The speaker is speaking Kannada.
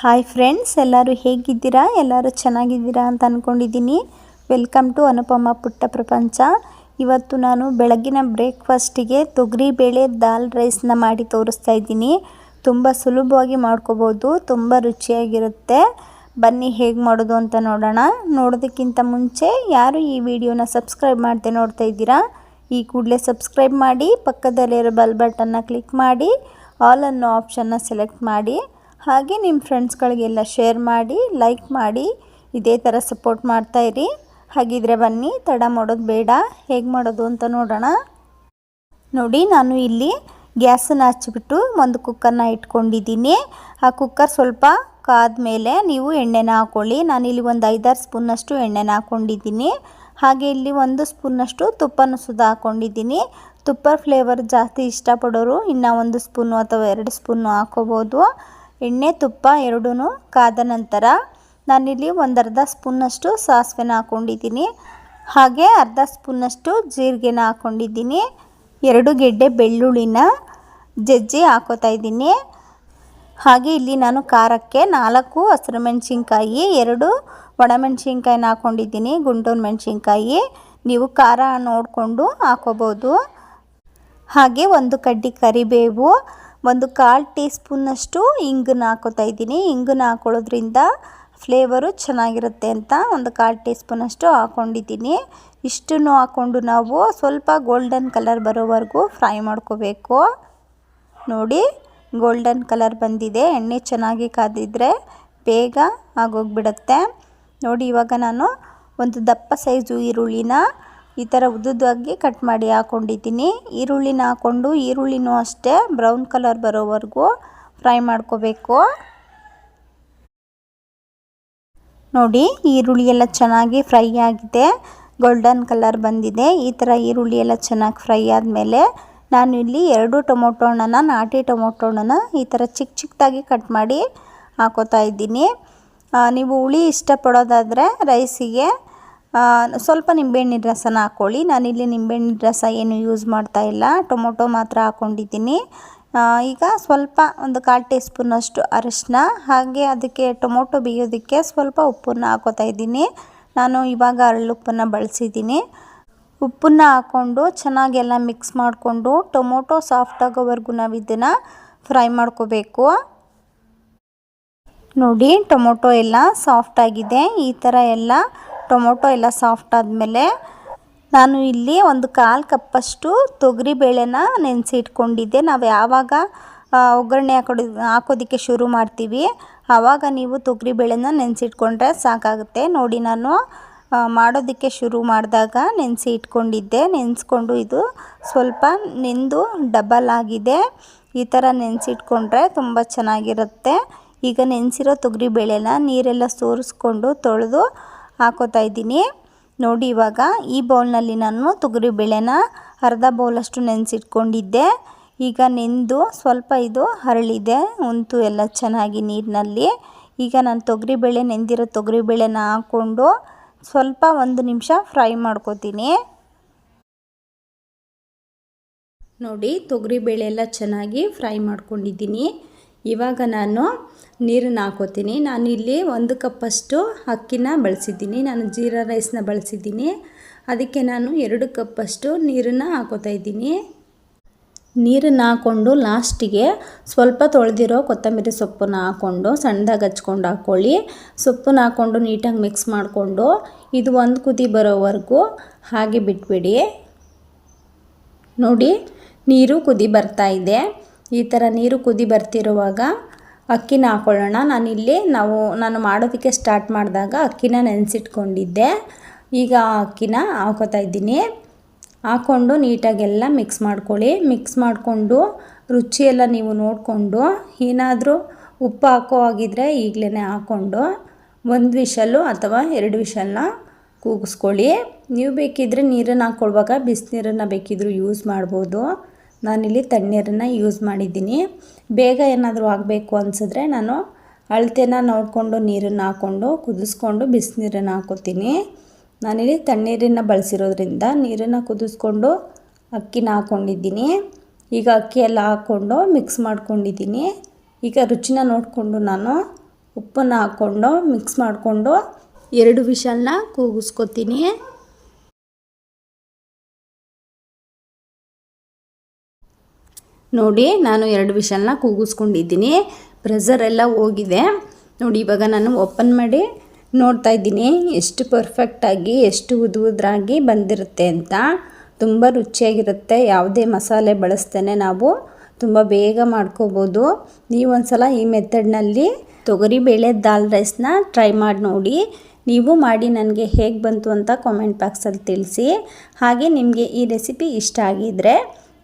ಹಾಯ್ ಫ್ರೆಂಡ್ಸ್ ಎಲ್ಲರೂ ಹೇಗಿದ್ದೀರಾ? ಎಲ್ಲರೂ ಚೆನ್ನಾಗಿದ್ದೀರಾ ಅಂತ ಅಂದ್ಕೊಂಡಿದ್ದೀನಿ ವೆಲ್ಕಮ್ ಟು ಅನುಪಮ ಪುಟ್ಟ ಪ್ರಪಂಚ ಇವತ್ತು ನಾನು ಬೆಳಗಿನ ಬ್ರೇಕ್ಫಾಸ್ಟಿಗೆ ತೊಗರಿಬೇಳೆ ದಾಲ್ ರೈಸ್ನ ಮಾಡಿ ತೋರಿಸ್ತಾ ಇದ್ದೀನಿ. ತುಂಬ ಸುಲಭವಾಗಿ ಮಾಡ್ಕೋಬೋದು, ತುಂಬ ರುಚಿಯಾಗಿರುತ್ತೆ. ಬನ್ನಿ ಹೇಗೆ ಮಾಡೋದು ಅಂತ ನೋಡೋಣ. ನೋಡೋದಕ್ಕಿಂತ ಮುಂಚೆ ಯಾರು ಈ ವಿಡಿಯೋನ ಸಬ್ಸ್ಕ್ರೈಬ್ ಮಾಡದೆ ನೋಡ್ತಾ ಇದ್ದೀರಾ, ಈ ಕೂಡಲೇ ಸಬ್ಸ್ಕ್ರೈಬ್ ಮಾಡಿ, ಪಕ್ಕದಲ್ಲಿರೋ ಬಲ್ ಬಟನ್ನ ಕ್ಲಿಕ್ ಮಾಡಿ ಆಲ್ ಅನ್ನೋ ಆಪ್ಷನ್ನ ಸೆಲೆಕ್ಟ್ ಮಾಡಿ. ಹಾಗೆ ನಿಮ್ಮ ಫ್ರೆಂಡ್ಸ್ಗಳಿಗೆಲ್ಲ ಶೇರ್ ಮಾಡಿ, ಲೈಕ್ ಮಾಡಿ, ಇದೇ ಥರ ಸಪೋರ್ಟ್ ಮಾಡ್ತಾಯಿರಿ ಹಾಗಿದ್ರೆ ಬನ್ನಿ, ತಡ ಮಾಡೋದು ಬೇಡ. ಹೇಗೆ ಮಾಡೋದು ಅಂತ ನೋಡೋಣ. ನೋಡಿ, ನಾನು ಇಲ್ಲಿ ಗ್ಯಾಸನ್ನು ಹಚ್ಚಿಬಿಟ್ಟು ಒಂದು ಕುಕ್ಕರ್ನ ಇಟ್ಕೊಂಡಿದ್ದೀನಿ. ಆ ಕುಕ್ಕರ್ ಸ್ವಲ್ಪ ಕಾದ ಮೇಲೆ ನೀವು ಎಣ್ಣೆನ ಹಾಕ್ಕೊಳ್ಳಿ ನಾನಿಲ್ಲಿ ಒಂದು ಐದಾರು ಸ್ಪೂನಷ್ಟು ಎಣ್ಣೆನ ಹಾಕ್ಕೊಂಡಿದ್ದೀನಿ ಹಾಗೆ ಇಲ್ಲಿ ಒಂದು ಸ್ಪೂನಷ್ಟು ತುಪ್ಪನ ಸುದ ಹಾಕ್ಕೊಂಡಿದ್ದೀನಿ ತುಪ್ಪ ಫ್ಲೇವರ್ ಜಾಸ್ತಿ ಇಷ್ಟಪಡೋರು ಇನ್ನೂ ಒಂದು ಸ್ಪೂನು ಅಥವಾ ಎರಡು ಸ್ಪೂನು ಹಾಕೋಬೋದು. ಎಣ್ಣೆ, ತುಪ್ಪ ಎರಡೂ ಕಾದ ನಂತರ ನಾನಿಲ್ಲಿ ಒಂದು ಅರ್ಧ ಸ್ಪೂನಷ್ಟು ಸಾಸಿವೆನ ಹಾಕ್ಕೊಂಡಿದ್ದೀನಿ ಹಾಗೆ ಅರ್ಧ ಸ್ಪೂನಷ್ಟು ಜೀರಿಗೆನ ಹಾಕ್ಕೊಂಡಿದ್ದೀನಿ ಎರಡು ಗೆಡ್ಡೆ ಬೆಳ್ಳುಳ್ಳಿನ ಜಜ್ಜಿ ಹಾಕೋತಾ ಇದ್ದೀನಿ. ಹಾಗೆ ಇಲ್ಲಿ ನಾನು ಖಾರಕ್ಕೆ ನಾಲ್ಕು ಹಸಿರು ಮೆಣಸಿನ್ಕಾಯಿ ಎರಡು ಒಣಮೆಣಸಿನ್ಕಾಯಿನ ಹಾಕ್ಕೊಂಡಿದ್ದೀನಿ ಗುಂಟೂರು ಮೆಣಸಿನ್ಕಾಯಿ. ನೀವು ಖಾರ ನೋಡಿಕೊಂಡು ಹಾಕೋಬೋದು. ಹಾಗೆ ಒಂದು ಕಡ್ಡಿ ಕರಿಬೇವು ಒಂದು ಕಾಲು ಟೀ ಇಂಗನ್ನ ಹಾಕೋತಾ ಇದ್ದೀನಿ. ಇಂಗನ್ನು ಹಾಕೊಳ್ಳೋದ್ರಿಂದ ಫ್ಲೇವರು ಚೆನ್ನಾಗಿರುತ್ತೆ ಅಂತ ಒಂದು ಕಾಲು ಟೀ ಸ್ಪೂನಷ್ಟು ಹಾಕ್ಕೊಂಡಿದ್ದೀನಿ ಇಷ್ಟನ್ನು ಹಾಕ್ಕೊಂಡು ನಾವು ಸ್ವಲ್ಪ ಗೋಲ್ಡನ್ ಕಲರ್ ಬರೋವರೆಗೂ ಫ್ರೈ ಮಾಡ್ಕೋಬೇಕು. ನೋಡಿ ಗೋಲ್ಡನ್ ಕಲರ್ ಬಂದಿದೆ. ಎಣ್ಣೆ ಚೆನ್ನಾಗಿ ಕಾದಿದ್ರೆ ಬೇಗ ಆಗೋಗ್ಬಿಡುತ್ತೆ. ನೋಡಿ, ಇವಾಗ ನಾನು ಒಂದು ದಪ್ಪ ಸೈಜು ಈರುಳ್ಳಿನ ಈ ಥರ ಉದ್ದುದ್ದಾಗಿ ಕಟ್ ಮಾಡಿ ಹಾಕ್ಕೊಂಡಿದ್ದೀನಿ ಈರುಳ್ಳಿನ ಹಾಕ್ಕೊಂಡು ಈರುಳ್ಳಿನೂ ಅಷ್ಟೇ ಬ್ರೌನ್ ಕಲರ್ ಬರೋವರೆಗೂ ಫ್ರೈ ಮಾಡ್ಕೋಬೇಕು. ನೋಡಿ, ಈರುಳ್ಳಿ ಎಲ್ಲ ಚೆನ್ನಾಗಿ ಫ್ರೈ ಆಗಿದೆ. ಗೋಲ್ಡನ್ ಕಲರ್ ಬಂದಿದೆ. ಈ ಥರ ಈರುಳ್ಳಿ ಎಲ್ಲ ಚೆನ್ನಾಗಿ ಫ್ರೈ ಆದಮೇಲೆ ನಾನು ಇಲ್ಲಿ ಎರಡು ಟೊಮೊಟೊ ಹಣ್ಣನ್ನು, ನಾಟಿ ಟೊಮೊಟೊ ಹಣ್ಣನ್ನು ಈ ಥರ ಚಿಕ್ಕ ಚಿಕ್ಕದಾಗಿ ಕಟ್ ಮಾಡಿ ಹಾಕೋತಾ ಇದ್ದೀನಿ. ನೀವು ಹುಳಿ ಇಷ್ಟಪಡೋದಾದರೆ ರೈಸಿಗೆ ಸ್ವಲ್ಪ ನಿಂಬೆಹಣ್ಣಿನ ರಸನ ಹಾಕ್ಕೊಳ್ಳಿ. ನಾನಿಲ್ಲಿ ನಿಂಬೆಹಣ್ಣಿನ ರಸ ಏನು ಯೂಸ್ ಮಾಡ್ತಾ ಇಲ್ಲ. ಟೊಮೊಟೊ ಮಾತ್ರ ಹಾಕ್ಕೊಂಡಿದ್ದೀನಿ ಈಗ ಸ್ವಲ್ಪ ಒಂದು ಕಾಲು ಟೀ ಸ್ಪೂನಷ್ಟು ಅರಿಶಿನ, ಹಾಗೆ ಅದಕ್ಕೆ ಟೊಮೊಟೊ ಬೇಯೋದಕ್ಕೆ ಸ್ವಲ್ಪ ಉಪ್ಪನ್ನು ಹಾಕೋತಾ ಇದ್ದೀನಿ. ನಾನು ಇವಾಗ ಅರಳುಪ್ಪನ್ನು ಬಳಸಿದ್ದೀನಿ. ಉಪ್ಪನ್ನು ಹಾಕ್ಕೊಂಡು ಚೆನ್ನಾಗೆಲ್ಲ ಮಿಕ್ಸ್ ಮಾಡಿಕೊಂಡು ಟೊಮೊಟೊ ಸಾಫ್ಟ್ ಆಗೋವರೆಗೂ ನಾವು ಇದನ್ನು ಫ್ರೈ ಮಾಡ್ಕೋಬೇಕು. ನೋಡಿ, ಟೊಮೊಟೊ ಎಲ್ಲ ಸಾಫ್ಟ್ ಆಗಿದೆ. ಈ ಥರ ಎಲ್ಲ ಟೊಮೊಟೊ ಎಲ್ಲ ಸಾಫ್ಟ್ ಆದಮೇಲೆ ನಾನು ಇಲ್ಲಿ ಒಂದು ಕಾಲು ಕಪ್ಪಷ್ಟು ತೊಗರಿ ಬೇಳೆನ ನೆನೆಸಿ ಇಟ್ಕೊಂಡಿದ್ದೆ ನಾವು ಯಾವಾಗ ಒಗ್ಗರಣೆ ಹಾಕೊಡ, ಹಾಕೋದಕ್ಕೆ ಶುರು ಮಾಡ್ತೀವಿ ಆವಾಗ ನೀವು ತೊಗರಿ ಬೇಳೆನ ನೆನೆಸಿಟ್ಕೊಂಡ್ರೆ ಸಾಕಾಗುತ್ತೆ. ನೋಡಿ ನಾನು ಮಾಡೋದಕ್ಕೆ ಶುರು ಮಾಡಿದಾಗ ನೆನೆಸಿ ಇಟ್ಕೊಂಡಿದ್ದೆ ನೆನೆಸ್ಕೊಂಡು ಇದು ಸ್ವಲ್ಪ ನೆಂದು ಡಬಲ್ ಆಗಿದೆ. ಈ ಥರ ನೆನೆಸಿಟ್ಕೊಂಡ್ರೆ ತುಂಬ ಚೆನ್ನಾಗಿರುತ್ತೆ. ಈಗ ನೆನೆಸಿರೋ ತೊಗರಿ ಬೇಳೆನ ನೀರೆಲ್ಲ ಸೋರಿಸ್ಕೊಂಡು ತೊಳೆದು ಹಾಕೋತಾ ಇದ್ದೀನಿ. ನೋಡಿ ಇವಾಗ ಈ ಬೌಲ್ನಲ್ಲಿ ನಾನು ತೊಗರಿ ಬೇಳೆನ ಅರ್ಧ ಬೌಲಷ್ಟು ನೆನೆಸಿಟ್ಕೊಂಡಿದ್ದೆ. ಈಗ ನೆಂದು ಸ್ವಲ್ಪ ಇದು ಹರಳಿದೆ. ಉಂಟು ಎಲ್ಲ ಚೆನ್ನಾಗಿ ನೀರಿನಲ್ಲಿ. ಈಗ ನಾನು ತೊಗರಿಬೇಳೆ ನೆಂದಿರೋ ತೊಗರಿಬೇಳೆನ ಹಾಕ್ಕೊಂಡು ಸ್ವಲ್ಪ ಒಂದು ನಿಮಿಷ ಫ್ರೈ ಮಾಡ್ಕೋತೀನಿ. ನೋಡಿ ತೊಗರಿಬೇಳೆ ಎಲ್ಲ ಚೆನ್ನಾಗಿ ಫ್ರೈ ಮಾಡ್ಕೊಂಡಿದ್ದೀನಿ. ಇವಾಗ ನಾನು ನೀರನ್ನು ಹಾಕೋತೀನಿ. ನಾನು ಇಲ್ಲಿ ಒಂದು ಕಪ್ಪಷ್ಟು ಅಕ್ಕಿನ ಬಳಸಿದ್ದೀನಿ. ನಾನು ಜೀರಾ ರೈಸ್ನ ಬಳಸಿದ್ದೀನಿ. ಅದಕ್ಕೆ ನಾನು ಎರಡು ಕಪ್ಪಷ್ಟು ನೀರನ್ನು ಹಾಕೋತಾ ಇದ್ದೀನಿ. ನೀರನ್ನು ಹಾಕ್ಕೊಂಡು ಲಾಸ್ಟಿಗೆ ಸ್ವಲ್ಪ ತೊಳೆದಿರೋ ಕೊತ್ತಂಬರಿ ಸೊಪ್ಪನ್ನ ಹಾಕ್ಕೊಂಡು ಸಣ್ಣದಾಗಿ ಹಚ್ಕೊಂಡು ಹಾಕ್ಕೊಳ್ಳಿ ಸೊಪ್ಪನ್ನ ಹಾಕ್ಕೊಂಡು ನೀಟಾಗಿ ಮಿಕ್ಸ್ ಮಾಡಿಕೊಂಡು ಇದು ಒಂದು ಕುದಿ ಬರೋವರೆಗೂ ಹಾಗೆ ಬಿಟ್ಬಿಡಿ. ನೋಡಿ, ನೀರು ಕುದಿ ಬರ್ತಾ ಇದೆ. ಈ ಥರ ನೀರು ಕುದಿ ಬರ್ತಿರುವಾಗ ಅಕ್ಕಿನ ಹಾಕ್ಕೊಳ್ಳೋಣ ನಾನಿಲ್ಲಿ ನಾವು, ನಾನು ಮಾಡೋದಕ್ಕೆ ಸ್ಟಾರ್ಟ್ ಮಾಡಿದಾಗ ಅಕ್ಕಿನ ನೆನೆಸಿಟ್ಕೊಂಡಿದ್ದೆ. ಈಗ ಅಕ್ಕಿನ ಹಾಕೋತಾ ಇದ್ದೀನಿ. ಹಾಕ್ಕೊಂಡು ನೀಟಾಗೆಲ್ಲ ಮಿಕ್ಸ್ ಮಾಡ್ಕೊಳ್ಳಿ. ಮಿಕ್ಸ್ ಮಾಡಿಕೊಂಡು ರುಚಿಯೆಲ್ಲ ನೀವು ನೋಡಿಕೊಂಡು, ಏನಾದರೂ ಉಪ್ಪು ಹಾಕೋ ಆಗಿದ್ದರೆ ಈಗಲೇ ಹಾಕ್ಕೊಂಡು ಒಂದು ವಿಷಲ್ಲು ಅಥವಾ ಎರಡು ವಿಷಲ್ನ ಕೂಗಿಸ್ಕೊಳ್ಳಿ. ನೀವು ಬೇಕಿದ್ದರೆ ನೀರನ್ನು ಹಾಕ್ಕೊಳ್ವಾಗ ಬಿಸಿನೀರನ್ನು ಬೇಕಿದ್ದರೂ ಯೂಸ್ ಮಾಡ್ಬೋದು. ನಾನಿಲ್ಲಿ ತಣ್ಣೀರನ್ನು ಯೂಸ್ ಮಾಡಿದ್ದೀನಿ. ಬೇಗ ಏನಾದರೂ ಆಗಬೇಕು ಅನಿಸಿದ್ರೆ ನಾನು ಅಳತೆನ ನೋಡಿಕೊಂಡು ನೀರನ್ನು ಹಾಕ್ಕೊಂಡು ಕುದಿಸ್ಕೊಂಡು ಬಿಸಿನೀರನ್ನು ಹಾಕೋತೀನಿ. ನಾನಿಲ್ಲಿ ತಣ್ಣೀರನ್ನು ಬಳಸಿರೋದ್ರಿಂದ ನೀರನ್ನು ಕುದಿಸ್ಕೊಂಡು ಅಕ್ಕಿನ ಹಾಕ್ಕೊಂಡಿದ್ದೀನಿ ಈಗ ಅಕ್ಕಿ ಎಲ್ಲ ಹಾಕ್ಕೊಂಡು ಮಿಕ್ಸ್ ಮಾಡ್ಕೊಂಡಿದ್ದೀನಿ. ಈಗ ರುಚಿನ ನೋಡಿಕೊಂಡು ನಾನು ಉಪ್ಪನ್ನು ಹಾಕ್ಕೊಂಡು ಮಿಕ್ಸ್ ಮಾಡಿಕೊಂಡು ಎರಡು ವಿಷಲನ್ನ ಕೂಗಿಸ್ಕೊತೀನಿ. ನೋಡಿ, ನಾನು ಎರಡು ವಿಷಲ್ನ ಕೂಗಿಸ್ಕೊಂಡಿದ್ದೀನಿ. ಪ್ರೆಸರ್ ಎಲ್ಲ ಹೋಗಿದೆ. ನೋಡಿ, ಇವಾಗ ನಾನು ಓಪನ್ ಮಾಡಿ ನೋಡ್ತಾ ಇದ್ದೀನಿ. ಎಷ್ಟು ಪರ್ಫೆಕ್ಟಾಗಿ ಎಷ್ಟು ಉದು ಉದ್ರಾಗಿ ಬಂದಿರುತ್ತೆ ಅಂತ. ತುಂಬ ರುಚಿಯಾಗಿರುತ್ತೆ. ಯಾವುದೇ ಮಸಾಲೆ ಬಳಸ್ತೇನೆ ನಾವು. ತುಂಬ ಬೇಗ ಮಾಡ್ಕೋಬೋದು. ನೀವು ಸಲ ಈ ಮೆಥಡ್ನಲ್ಲಿ ತೊಗರಿಬೇಳೆ ದಾಲ್ ರೈಸ್ನ ಟ್ರೈ ಮಾಡಿ ನೋಡಿ. ನೀವು ಮಾಡಿ ನನಗೆ ಹೇಗೆ ಬಂತು ಅಂತ ಕಾಮೆಂಟ್ ಬಾಕ್ಸಲ್ಲಿ ತಿಳಿಸಿ. ಹಾಗೆ ನಿಮಗೆ ಈ ರೆಸಿಪಿ ಇಷ್ಟ ಆಗಿದ್ದರೆ